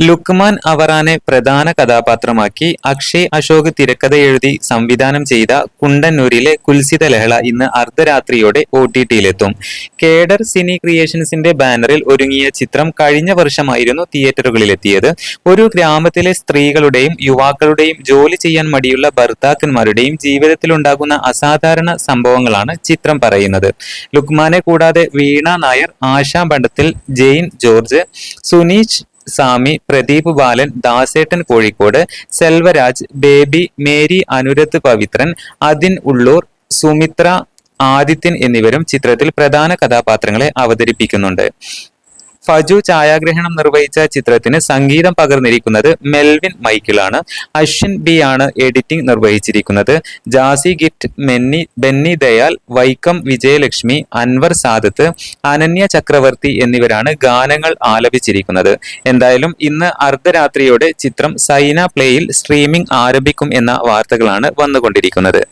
ലുക്മാൻ അവറാനെ പ്രധാന കഥാപാത്രമാക്കി അക്ഷയ് അശോക് തിരക്കഥ എഴുതി സംവിധാനം ചെയ്ത കുണ്ടന്നൂരിലെ കുൽസിത ലഹള ഇന്ന് അർദ്ധരാത്രിയോടെ ഒ ടി ടിയിലെത്തും. കേഡർ സിനി ക്രിയേഷൻസിന്റെ ബാനറിൽ ഒരുങ്ങിയ ചിത്രം കഴിഞ്ഞ വർഷമായിരുന്നു തിയേറ്ററുകളിലെത്തിയത്. ഒരു ഗ്രാമത്തിലെ സ്ത്രീകളുടെയും യുവാക്കളുടെയും ജോലി ചെയ്യാൻ മടിയുള്ള ഭർത്താക്കന്മാരുടെയും ജീവിതത്തിലുണ്ടാകുന്ന അസാധാരണ സംഭവങ്ങളാണ് ചിത്രം പറയുന്നത്. ലുക്മാനെ കൂടാതെ Veena Nair Asha ബണ്ടത്തിൽ Jain George Suneesh Sami Pradeep Balan Dasettan Kozhikode Selvaraj Baby Mary Anurath Pavithran അതിൻ ഉള്ളൂർ സുമിത്ര ആദിത്യൻ എന്നിവരും ചിത്രത്തിൽ പ്രധാന കഥാപാത്രങ്ങളെ അവതരിപ്പിക്കുന്നുണ്ട്. ഫജു ഛായാഗ്രഹണം നിർവഹിച്ച ചിത്രത്തിന് സംഗീതം പകർന്നിരിക്കുന്നത് മെൽവിൻ മൈക്കിളാണ്. അശ്വിൻ ബി ആണ് എഡിറ്റിംഗ് നിർവഹിച്ചിരിക്കുന്നത്. ജാസി ഗിഫ്റ്റ് മെന്നി ബെന്നി ദയാൽ വൈക്കം വിജയലക്ഷ്മി അൻവർ സാദത്ത് അനന്യ ചക്രവർത്തി എന്നിവരാണ് ഗാനങ്ങൾ ആലപിച്ചിരിക്കുന്നത്. എന്തായാലും ഇന്ന് അർദ്ധരാത്രിയോടെ ചിത്രം സൈന പ്ലേയിൽ സ്ട്രീമിംഗ് ആരംഭിക്കും എന്ന വാർത്തകളാണ് വന്നുകൊണ്ടിരിക്കുന്നത്.